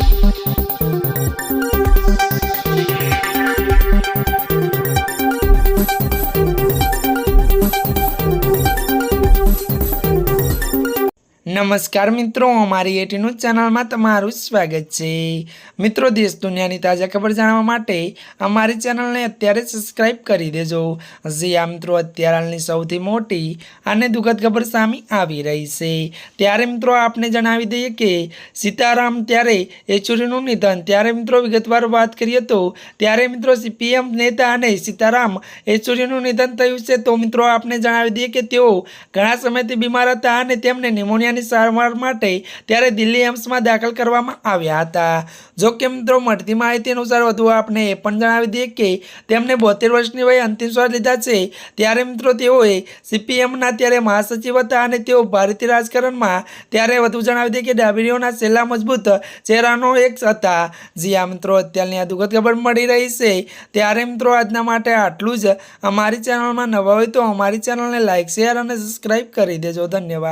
thank you નમસ્કાર મિત્રો, અમારી એટીનું ચેનલમાં તમારું સ્વાગત છે. મિત્રો, દેશ દુનિયાની તાજા ખબર જાણવા માટે અમારી ચેનલને અત્યારે સબસ્ક્રાઇબ કરી દેજો. જે આ મિત્રો અત્યારે હાલની સૌથી મોટી અને દુઃખદ ખબર સામે આવી રહી છે. ત્યારે મિત્રો, આપને જણાવી દઈએ કે સીતારામ ત્યારે યેચુરીનું નિધન. ત્યારે મિત્રો, વિગતવાર વાત કરીએ તો ત્યારે મિત્રો સીપીએમ નેતા અને સીતારામ યેચુરીનું નિધન થયું છે. તો મિત્રો, આપને જણાવી દઈએ કે તેઓ ઘણા સમયથી બીમાર હતા અને તેમને નિમોનિયાની સારવાર માટે ત્યારે દિલ્હી એમ્સમાં દાખલ કરવામાં આવ્યા હતા. જો કે મિત્રો, મળતી માહિતી અનુસાર વધુ આપને એ પણ જણાવી દઈએ કે તેમને બોતેર વર્ષની વયે અંતિમ શ્વાસ લીધા છે. ત્યારે મિત્રો, તેઓએ સીપીએમના ત્યારે મહાસચિવ હતા અને તેઓ ભારતીય રાજકારણમાં ત્યારે વધુ જણાવી દઈએ કે ડાબેરીઓના છેલ્લા મજબૂત ચહેરાનો એક હતા. જી આ મિત્રો, અત્યારની આ દુઃખદ ખબર મળી રહી છે. ત્યારે મિત્રો, આજના માટે આટલું જ. અમારી ચેનલમાં નવા હોય તો અમારી ચેનલને લાઇક શેર અને સબસ્ક્રાઈબ કરી દેજો. ધન્યવાદ.